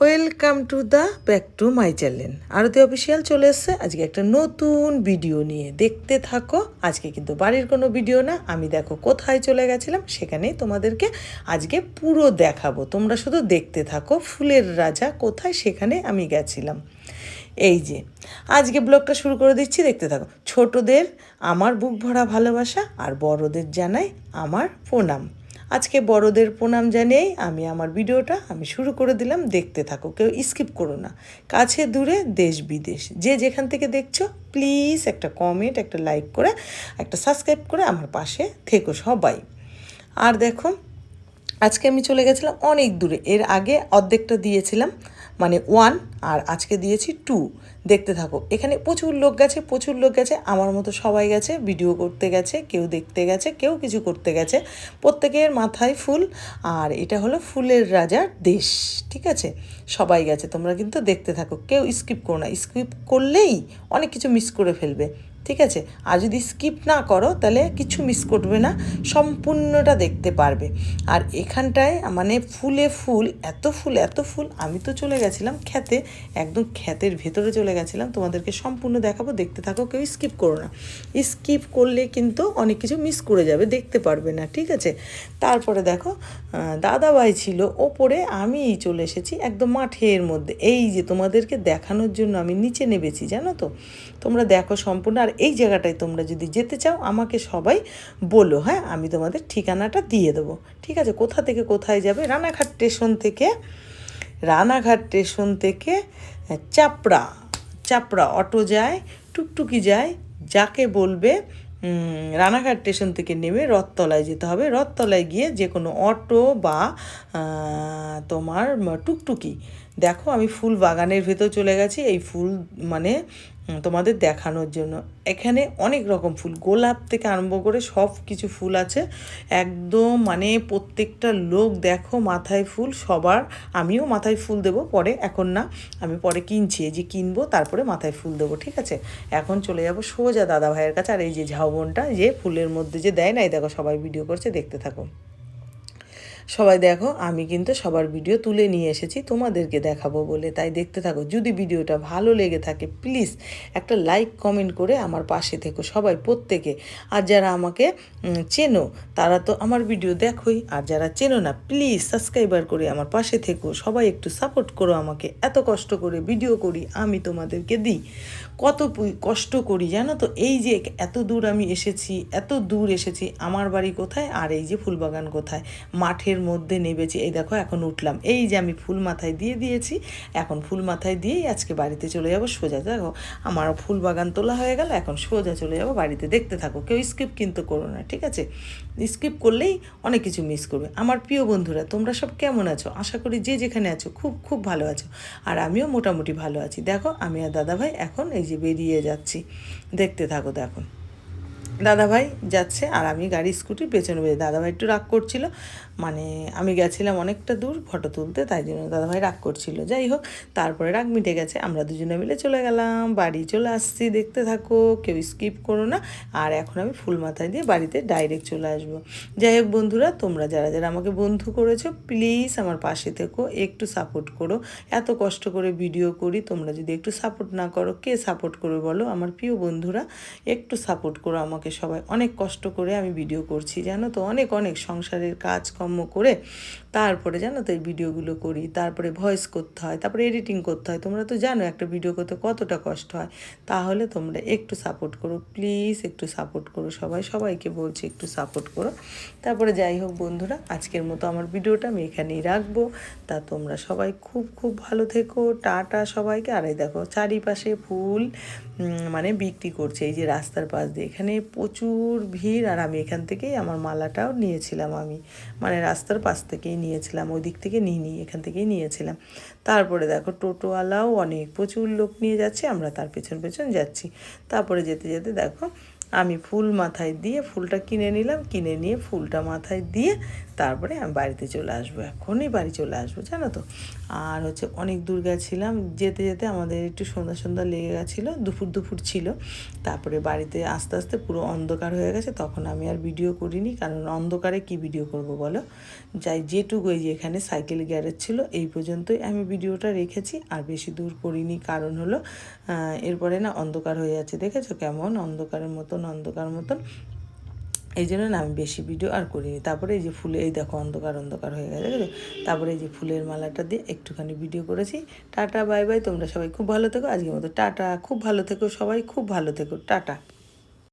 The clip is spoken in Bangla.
Welcome to the back to my channel Arati official চলে এসছে। আজকে একটা নতুন ভিডিও নিয়ে। দেখতে থাকো। আজকে কিন্তু বাড়ির কোনো ভিডিও না। আমি দেখো কোথায় চলে গেছিলাম, সেখানেই তোমাদেরকে আজকে পুরো দেখাবো। তোমরা শুধু দেখতে থাকো, ফুলের রাজা কোথায়, সেখানে আমি গেছিলাম। এই যে, আজকে ব্লগটা শুরু করে দিচ্ছি। দেখতে থাকো। ছোটদের আমার বুক ভরা ভালোবাসা আর বড়দের জানাই আমার প্রণাম। আজকে বড়দের প্রণাম জানিয়েই আমি আমার ভিডিওটা আমি শুরু করে দিলাম। দেখতে থাকো, কেউ স্কিপ করো না। কাছে দূরে দেশ বিদেশ। যে যেখান থেকে দেখছ প্লিজ একটা কমেন্ট একটা লাইক করে, একটা সাবস্ক্রাইব করে আমার পাশে থেকো সবাই। আর দেখো, আজকে আমি চলে গেছিলাম অনেক দূরে। এর আগে অর্ধেকটা দিয়েছিলাম। মানে ওয়ান আর আজকে দিয়েছি টু দেখতে থাকো। এখানে প্রচুর লোক গেছে, প্রচুর লোক গেছে। আমার মতো সবাই গেছে ভিডিও করতে গেছে, কেউ দেখতে গেছে, কেউ কিছু করতে গেছে। প্রত্যেকের মাথায় ফুল। আর এটা হলো ফুলের রাজার দেশ, ঠিক আছে? সবাই গেছে, তোমরা কিন্তু দেখতে থাকো। কেউ স্কিপ করো না। স্কিপ করলেই অনেক কিছু মিস করে ফেলবে। ঠিক আছে? আর যদি স্কিপ না করো, তাহলে কিছু মিস করবে না, সম্পূর্ণটা দেখতে পারবে। আর এখানটায় মানে ফুলে ফুল, এত ফুল এত ফুল, আমি তো চলে গেছিলাম খেতে, একদম ক্ষেতের ভেতরে চলে গেছিলাম, তোমাদেরকে সম্পূর্ণ দেখাবো, দেখতে থাকো, কেউ স্কিপ করো না। স্কিপ করলে কিন্তু অনেক কিছু মিস করে যাবে, দেখতে পারবে না, ঠিক আছে? তারপরে দেখো দাদাভাই ছিল ওপরে আমি চলে এসেছি একদম মাঠের মধ্যে। এই যে তোমাদেরকে দেখানোর জন্য আমি নিচে নেবেছি জানো তো? তোমরা দেখো সম্পূর্ণ, আর এই জায়গাটায় তোমরা যদি যেতে চাও, আমাকে সবাই বলো হ্যাঁ? আমি তোমাদের ঠিকানাটা দিয়ে দেবো। ঠিক আছে? কোথা থেকে কোথায় যাবে? রানাঘাট স্টেশন থেকে, রানাঘাট স্টেশন থেকে চাপড়া চাপড়া অটো যায়, টুকটুকি যায়, যাকে বলবে রানাঘাট স্টেশন থেকে নেমে রথতলায় যেতে হবে। রথতলায় গিয়ে যে কোনো অটো বা তোমার টুকটুকি দেখো, আমি ফুল বাগানের ভেতর চলে গেছি, এই ফুল মানে তোমাদের দেখানোর জন্য। এখানে অনেক রকম ফুল, গোলাপ থেকে আরম্ভ করে সব কিছু ফুল আছে। একদম মানে প্রত্যেকটা লোক দেখো মাথায় ফুল, সবার, আমিও মাথায় ফুল দেব, পরে, এখন না, আমি পরে কিনছি যে কিনবো, তারপরে মাথায় ফুল দেবো, ঠিক আছে? এখন চলে যাব সোজা দাদা ভাইয়ের কাছে, আর এই যে ঝাউবনটা, যে ফুলের মধ্যে যে দেয় না এই দেখো সবাই ভিডিও করছে, দেখতে থাকো। সবাই দেখো, আমি কিন্তু সবার ভিডিও তুলে নিয়ে এসেছি, তোমাদেরকে দেখাবো বলে। তাই দেখতে থাকো, যদি ভিডিওটা ভালো লেগে থাকে প্লিজ একটা লাইক কমেন্ট করে আমার পাশে থেকো সবাই প্রত্যেকে। আর যারা আমাকে চেনো, তারা তো আমার ভিডিও দেখোই। আর যারা চেনো না প্লিজ সাবস্ক্রাইবার করে আমার পাশে থেকো। সবাই একটু সাপোর্ট করো আমাকে। এত কষ্ট করে ভিডিও করি, আমি তোমাদেরকে দিই। কত কষ্ট করি, জানো তো? এই যে এত দূর আমি এসেছি, এত দূর এসেছি, আমার বাড়ি কোথায়? আর এই যে ফুলবাগান কোথায়? মাঠের মধ্যে নেবেছি এই দেখো, এখন উঠলাম। এই যে, আমি ফুল মাথায় দিয়ে দিয়েছি, এখন ফুল মাথায় দিয়েই আজকে বাড়িতে চলে যাব সোজা। দেখো আমার ফুল বাগান তোলা হয়ে গেল, এখন সোজা চলে যাব বাড়িতে। দেখতে থাকো, কেউ স্কিপ কিন্তু করো না, ঠিক আছে? স্কিপ করলেই অনেক কিছু মিস করবে। আমার প্রিয় বন্ধুরা, তোমরা সব কেমন আছো? আশা করি যে যেখানে আছো, খুব খুব ভালো আছো। আর আমিও মোটামুটি ভালো আছি। দেখো, আমি আর দাদাভাই এখন এই যে বেরিয়ে যাচ্ছি। দেখতে থাকো, দেখো। দাদাভাই যাচ্ছে আর আমি গাড়ি, স্কুটি পেছনে বেরিয়ে দাদাভাই একটু রাগ করছিল। মানে আমি গেছিলাম অনেকটা দূর ফটো তুলতে, তাই জন্য দাদাভাই রাগ করছিল। যাই হোক, তারপরে রাগ মিটে গেছে, আমরা দুজনে মিলে চলে গেলাম, বাড়ি চলে আসছি, দেখতে থাকো, কেউ স্কিপ করো না। আর এখন আমি ফুল মাথায় দিয়ে বাড়িতে ডাইরেক্ট চলে আসব। যাই হোক বন্ধুরা, তোমরা যারা যারা আমাকে বন্ধু করেছ প্লিজ আমার পাশে থেকো, একটু সাপোর্ট করো। এত কষ্ট করে ভিডিও করি, তোমরা যদি একটু সাপোর্ট না করো, কে সাপোর্ট করবে বলো? আমার প্রিয় বন্ধুরা, একটু সাপোর্ট করো আমাকে সবাই। অনেক কষ্ট করে আমি ভিডিও করছি, জানো তো? অনেক অনেক সংসারের কাজ কর্ম করে তারপরে জানো তো এই ভিডিওগুলো করি, তারপরে ভয়েস করতে হয়, তারপরে এডিটিং করতে হয়। তোমরা তো জানো একটা ভিডিও করতে কতটা কষ্ট হয়। তাহলে তোমরা একটু সাপোর্ট করো প্লিজ একটু সাপোর্ট করো সবাই, সবাইকে বলছি একটু সাপোর্ট করো। তারপরে যাই হোক বন্ধুরা, আজকের মতো আমার ভিডিওটা আমি এখানেই রাখব। তা তোমরা সবাই খুব খুব ভালো থেকো, টাটা সবাইকে। আর এই দেখো চারিপাশে ফুল মানে বিক্রি করছে। এই যে রাস্তার পাশ দিয়ে এখানে প্রচুর ভিড়। আর আমি এখান থেকেই আমার মালাটাও নিয়েছিলাম আমি। মানে রাস্তার পাশ থেকেই নিয়েছিলাম, ওই দিক থেকে নিই নি, এখান থেকেই নিয়েছিলাম। তারপরে দেখো টোটোওয়ালাও অনেক প্রচুর লোক নিয়ে যাচ্ছে, আমরা তার পেছন পেছন যাচ্ছি। তারপরে যেতে যেতে দেখো আমি ফুল মাথায় দিয়ে ফুলটা কিনে নিলাম, কিনে নিয়ে ফুলটা মাথায় দিয়ে তারপরে আমি বাড়িতে চলে আসব। এখনই বাড়ি চলে আসব, জানো তো। আর হচ্ছে অনেক দূর গেছিলাম, যেতে যেতে আমাদের একটু সন্ধ্যা সন্ধ্যা লেগে গেছিল, দুপুর দুপুর ছিল। তারপরে বাড়িতে আস্তে আস্তে পুরো অন্ধকার হয়ে গেছে, তখন আমি আর ভিডিও করিনি। কারণ অন্ধকারে কি ভিডিও করব বলো? যাই যেটুকু এই এখানে সাইকেল গ্যারেজ ছিল, এই পর্যন্তই আমি ভিডিওটা রেখেছি। আর বেশি দূর করিনি, কারণ হলো এরপরে না অন্ধকার হয়ে যাচ্ছে, দেখেছ? কেমন অন্ধকারের মতন অন্ধকার মতন। এই জন্য না আমি বেশি ভিডিও আর করিনি। তারপরে এই যে ফুলে, এই দেখো অন্ধকার অন্ধকার হয়ে গেছে তারপরে এই যে ফুলের মালাটা দিয়ে একটুখানি ভিডিও করেছি। টাটা, বাই বাই, তোমরা সবাই খুব ভালো থেকো। আজকের মতো টাটা। খুব ভালো থেকো সবাই, খুব ভালো থেকো। টাটা।